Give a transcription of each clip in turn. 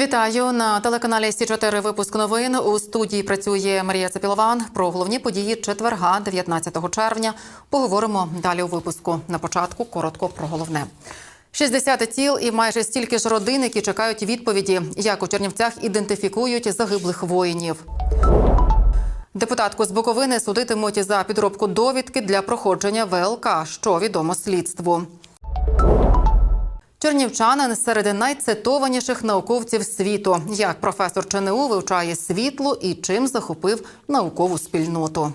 Вітаю на телеканалі Сі 4 Випуск новин. У студії працює Марія Цепілован. Про головні події четверга, 19 червня. Поговоримо далі у випуску. На початку коротко про головне. 60 тіл і майже стільки ж родин, які чекають відповіді, як у Чернівцях ідентифікують загиблих воїнів. Депутатку з Буковини судитимуть за підробку довідки для проходження ВЛК, що відомо слідству. Чернівчанин серед найцитованіших науковців світу. Як професор ЧНУ вивчає світло і чим захопив наукову спільноту.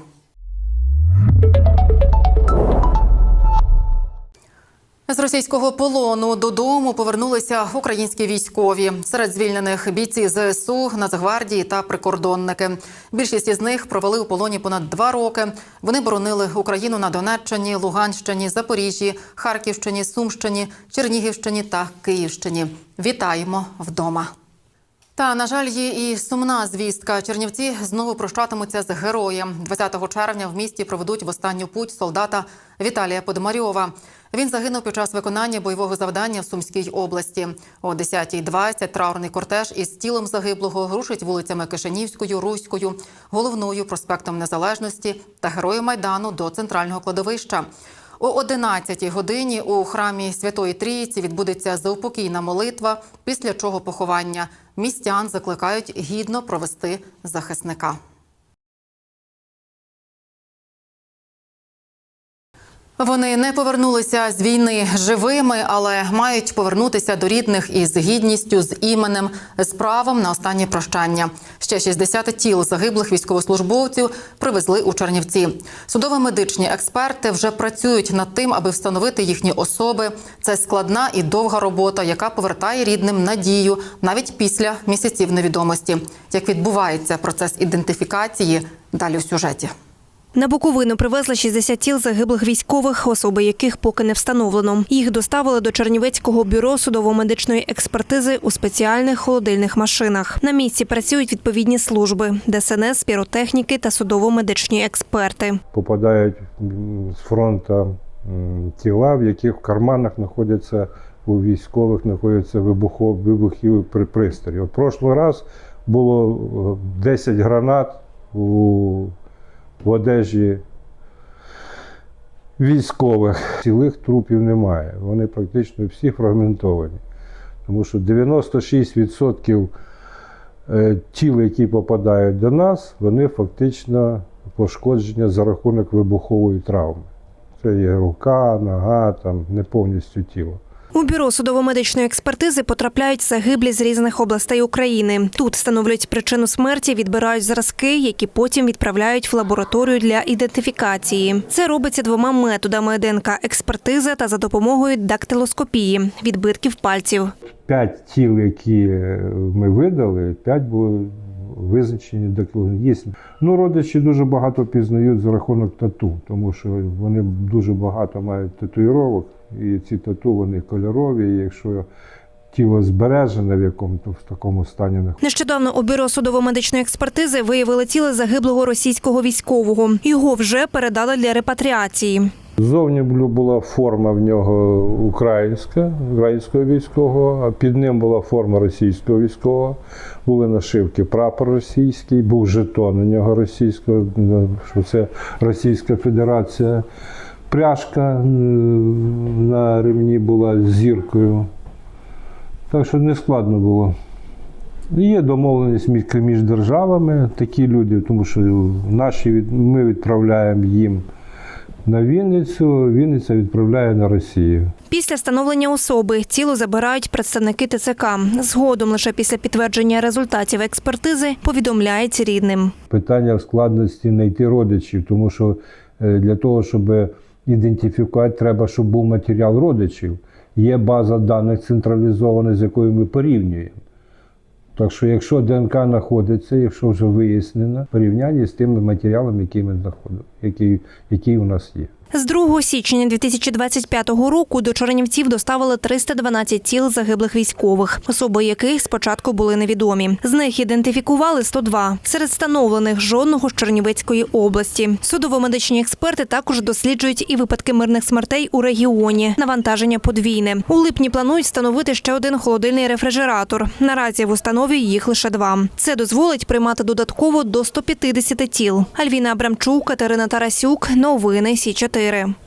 З російського полону додому повернулися українські військові. Серед звільнених бійці ЗСУ, Нацгвардії та прикордонники. Більшість із них провели у полоні понад два роки. Вони боронили Україну на Донеччині, Луганщині, Запоріжжі, Харківщині, Сумщині, Чернігівщині та Київщині. Вітаємо вдома. Та на жаль, є і сумна звістка. Чернівці знову прощатимуться з героєм. 20 червня в місті проведуть в останню путь солдата Віталія Подмарьова. Він загинув під час виконання бойового завдання в Сумській області. О 10.20 траурний кортеж із тілом загиблого рушить вулицями Кишинівською, Руською, головною проспектом Незалежності та герою майдану до центрального кладовища. О 11 годині у храмі Святої Трійці відбудеться заупокійна молитва, після чого поховання містян закликають гідно провести захисника. Вони не повернулися з війни живими, але мають повернутися до рідних із гідністю, з іменем, з правом на останнє прощання. Ще 60 тіл загиблих військовослужбовців привезли у Чернівці. Судово-медичні експерти вже працюють над тим, аби встановити їхні особи. Це складна і довга робота, яка повертає рідним надію навіть після місяців невідомості. Як відбувається процес ідентифікації? Далі в сюжеті. На Буковину привезли 60 тіл загиблих військових, особи яких поки не встановлено. Їх доставили до Чернівецького бюро судово-медичної експертизи у спеціальних холодильних машинах. На місці працюють відповідні служби ДСНС, піротехніки та судово-медичні експерти. попадають з фронту тіла, в яких в карманах знаходяться у військових знаходяться вибухов, вибухіві при- пристрої. От раз було е, 10 гранат у, в одежі військових. Цілих трупів немає. Вони практично всі фрагментовані. Тому що 96% е, тіл, які попадають до нас, вони фактично пошкодження за рахунок вибухової травми. Це є рука, нога, там не повністю тіло. У бюро судово-медичної експертизи потрапляють загиблі з різних областей України. Тут встановлюють причину смерті, відбирають зразки, які потім відправляють в лабораторію для ідентифікації. Це робиться двома методами ДНК експертиза та за допомогою дактилоскопії відбитків пальців. П'ять тіл, які е, ми видали, п'ять були визначені дактилогічно. Ну, родичі дуже багато пізнають за рахунок тату, тому що вони дуже багато мають татуїровок, і ці тату вони кольорові. Якщо тіло збережене в якому то в такому стані Нещодавно у бюро судово-медичної експертизи виявили тіло загиблого російського військового. Його вже передали для репатріації. Зовні бу- була форма в нього українська, українського військового, а під ним була форма російського військового. Були нашивки прапор російський, був жетон у нього російського, ну, що це Російська Федерація. Пряжка на ремні була з зіркою. Так що не складно було. Є домовленість між, державами, такі люди, тому що наші ми відправляємо їм на Вінницю, Вінниця відправляє на Росію. Після встановлення особи тіло забирають представники ТЦК. Згодом лише після підтвердження результатів експертизи повідомляють рідним. Питання в складності знайти родичів, тому що е, для того, щоб ідентифікувати, треба, щоб був матеріал родичів. Є база даних централізована, з якою ми порівнюємо. Так що, якщо ДНК знаходиться, якщо вже вияснено, порівняння з тими матеріалами, які ми знаходимо, які, які у нас є. З 2 січня 2025 року до Чернівців доставили 312 тіл загиблих військових, особи яких спочатку були невідомі. З них ідентифікували 102. Серед встановлених жодного з Чернівецької області. Судово-медичні експерти також досліджують і випадки мирних смертей у регіоні. Навантаження подвійне. У липні планують встановити ще один холодильний рефрижератор. Наразі в установі їх лише два. Це дозволить приймати додатково до 150 тіл. Альвіна Абрамчук, Катерина Тарасюк. Новини Сі 4 4.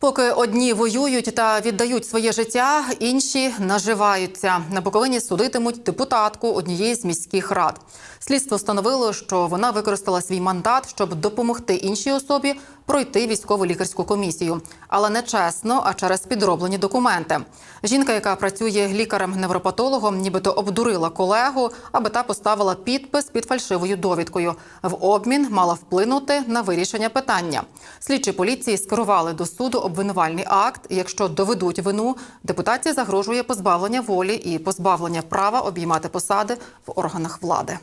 Поки одні воюють та віддають своє життя, інші наживаються. На Буковині судитимуть депутатку однієї з міських рад. Слідство встановило, що вона використала свій мандат, щоб допомогти іншій особі пройти військово-лікарську комісію, але не чесно, а через підроблені документи. Жінка, яка працює лікарем-невропатологом, нібито обдурила колегу, аби та поставила підпис під фальшивою довідкою. В обмін мала вплинути на вирішення питання. Слідчі поліції скерували до суду обвинувальний акт. Якщо доведуть вину, депутації загрожує позбавлення волі і позбавлення права обіймати посади в органах влади.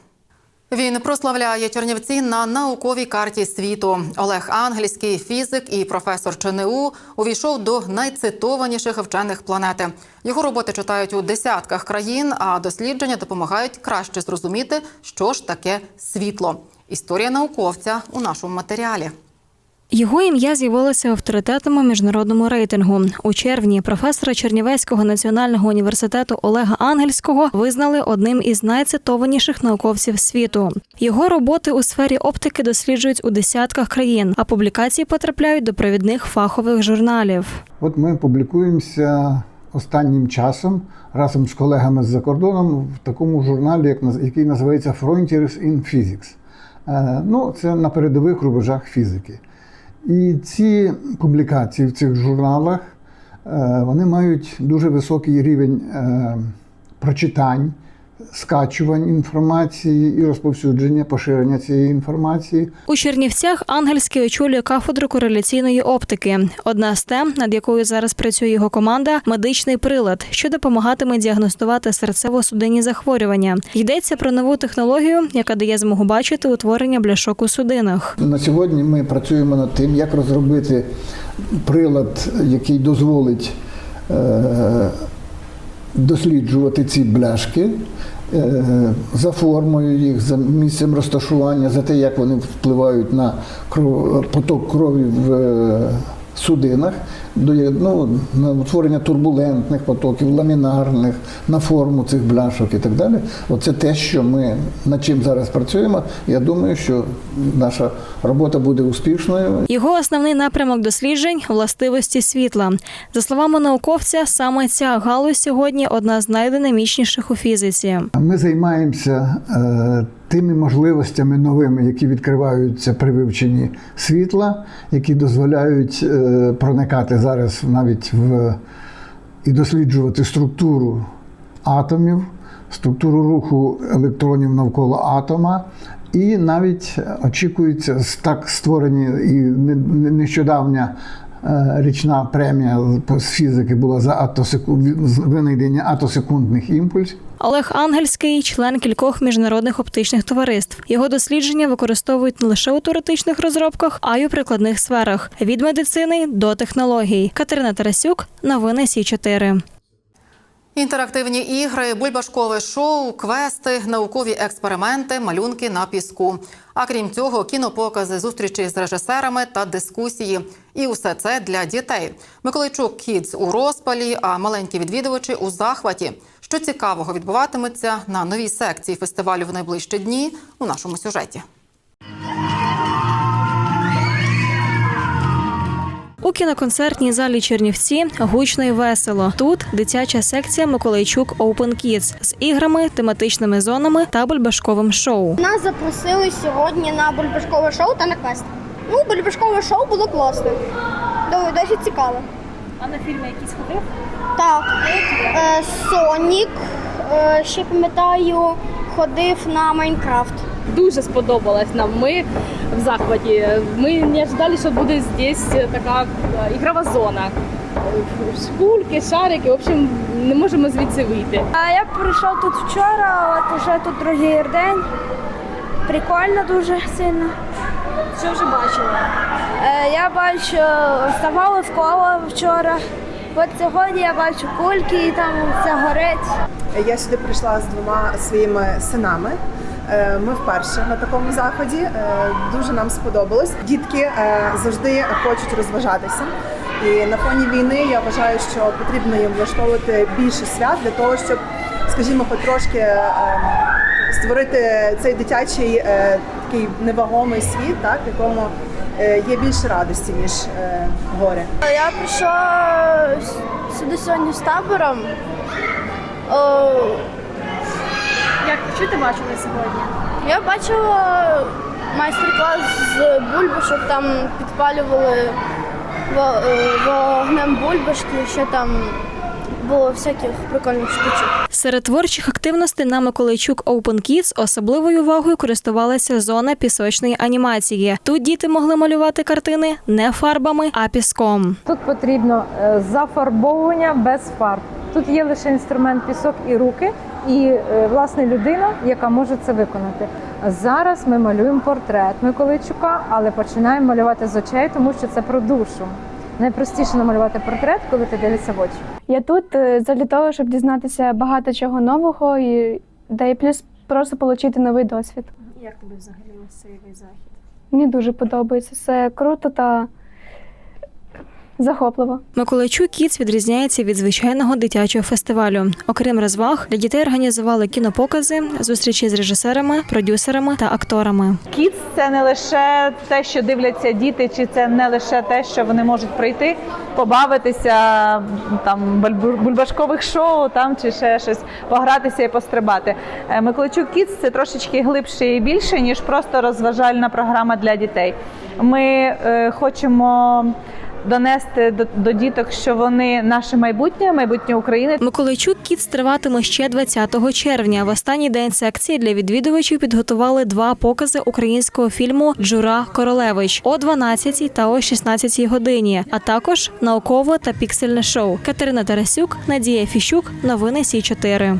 Він прославляє Чернівці на науковій карті світу. Олег Ангельський, фізик і професор ЧНУ, увійшов до найцитованіших вчених планети. Його роботи читають у десятках країн, а дослідження допомагають краще зрозуміти, що ж таке світло. Історія науковця у нашому матеріалі. Його ім'я з'явилося в авторитетному міжнародному рейтингу. У червні професора Чернівецького національного університету Олега Ангельського визнали одним із найцитованіших науковців світу. Його роботи у сфері оптики досліджують у десятках країн, а публікації потрапляють до провідних фахових журналів. От ми публікуємося останнім часом разом з колегами з-за кордоном в такому журналі, як який називається Frontiers in Physics. Е, Ну, це на передових рубежах фізики. І ці публікації в цих журналах е, вони мають дуже високий рівень е, прочитань, скачувань інформації і розповсюдження, поширення цієї інформації. У Чернівцях Ангельський очолює кафедру кореляційної оптики. Одна з тем, над якою зараз працює його команда медичний прилад, що допомагатиме діагностувати серцево-судинні захворювання. Йдеться про нову технологію, яка дає змогу бачити утворення бляшок у судинах. На сьогодні ми працюємо над тим, як розробити прилад, який дозволить е, досліджувати ці бляшки е, за формою їх, за місцем розташування, за те, як вони впливають на поток крові в е, судинах, ну, на утворення турбулентних потоків, ламінарних, на форму цих бляшок і так далі. Оце те, що ми над чим зараз працюємо. Я думаю, що наша робота буде успішною. Його основний напрямок досліджень властивості світла. За словами науковця, саме ця галузь сьогодні одна з найдинамічніших у фізиці. Ми займаємося е, тими можливостями новими, які відкриваються при вивченні світла, які дозволяють е, проникати зараз навіть в і досліджувати структуру атомів, структуру руху електронів навколо атома. І навіть очікується так створені і не- не- нещодавня річна премія з фізики була за атосеку... винайдення атосекундних імпульсів. Олег Ангельський член кількох міжнародних оптичних товариств. Його дослідження використовують не лише у теоретичних розробках, а й у прикладних сферах від медицини до технологій. Катерина Тарасюк, новини Сі 4 Інтерактивні ігри, бульбашкове шоу, квести, наукові експерименти, малюнки на піску. А крім цього, кінопокази, зустрічі з режисерами та дискусії. І усе це для дітей. Миколайчук Кідс у розпалі, а маленькі відвідувачі у захваті. Що цікавого відбуватиметься на новій секції фестивалю в найближчі дні у нашому сюжеті. У кіноконцертній залі Чернівці гучно і весело. Тут дитяча секція Миколайчук Open Kids з іграми, тематичними зонами та бульбашковим шоу. Нас запросили сьогодні на бульбашкове шоу та на квест. Ну, бульбашкове шоу було класно. До- Досить цікаво. А на фільми якісь ходив? Так, е, Сонік, е, ще пам'ятаю, ходив на Майнкрафт. Дуже сподобалось нам. Ми в захваті. Ми не ожидали, що буде здесь така е, ігрова зона. Шпульки, шарики, в общем, не можемо звідси вийти. А я прийшов тут вчора, от уже тут другий день. Прикольно дуже сильно. Що вже бачили? Е, я бачу вставали в коло вчора. От сьогодні я бачу кульки і там все горить. Я сюди прийшла з двома своїми синами. Е, Ми вперше на такому заході. Е, Дуже нам сподобалось. Дітки е, завжди хочуть розважатися. І на фоні війни я вважаю, що потрібно їм влаштовувати більше свят для того, щоб, скажімо, хоч трошки е, створити цей дитячий такий невагомий світ, так, в якому є більше радості, ніж е, горя. Я прийшла сюди сьогодні з табором. Як що ти бачила сьогодні? Я бачила майстер-клас з бульбашок, там підпалювали во- е, вогнем бульбашки, ще там було всяких прикольних штучок. Серед творчих активностей на Миколайчук Open Kids особливою увагою користувалася зона пісочної анімації. Тут діти могли малювати картини не фарбами, а піском. Тут потрібно е, зафарбовування без фарб. Тут є лише інструмент пісок і руки, і е, власне людина, яка може це виконати. Зараз ми малюємо портрет Миколайчука, але починаємо малювати з очей, тому що це про душу. Найпростіше намалювати портрет, коли ти дивишся в очі. Я тут е, для того, щоб дізнатися багато чого нового і да і плюс просто отримати новий досвід. Як тобі взагалі цей захід? Мені дуже подобається. Все круто та захопливо. Миколайчук Кіц відрізняється від звичайного дитячого фестивалю. Окрім розваг, для дітей організували кінопокази, зустрічі з режисерами, продюсерами та акторами. Кіц це не лише те, що дивляться діти, чи це не лише те, що вони можуть прийти, побавитися там бульбашкових шоу, там чи ще щось, погратися і пострибати. Е, Миколайчук Кіц це трошечки глибше і більше, ніж просто розважальна програма для дітей. Ми е, хочемо. Донести до, до діток, що вони наше майбутнє, майбутнє України. Миколайчук Кіц триватиме ще 20 червня. В останній день секції для відвідувачів підготували два покази українського фільму Джура Королевич о 12 та о 16 годині, а також наукове та піксельне шоу. Катерина Тарасюк, Надія Фіщук. Новини Сі 4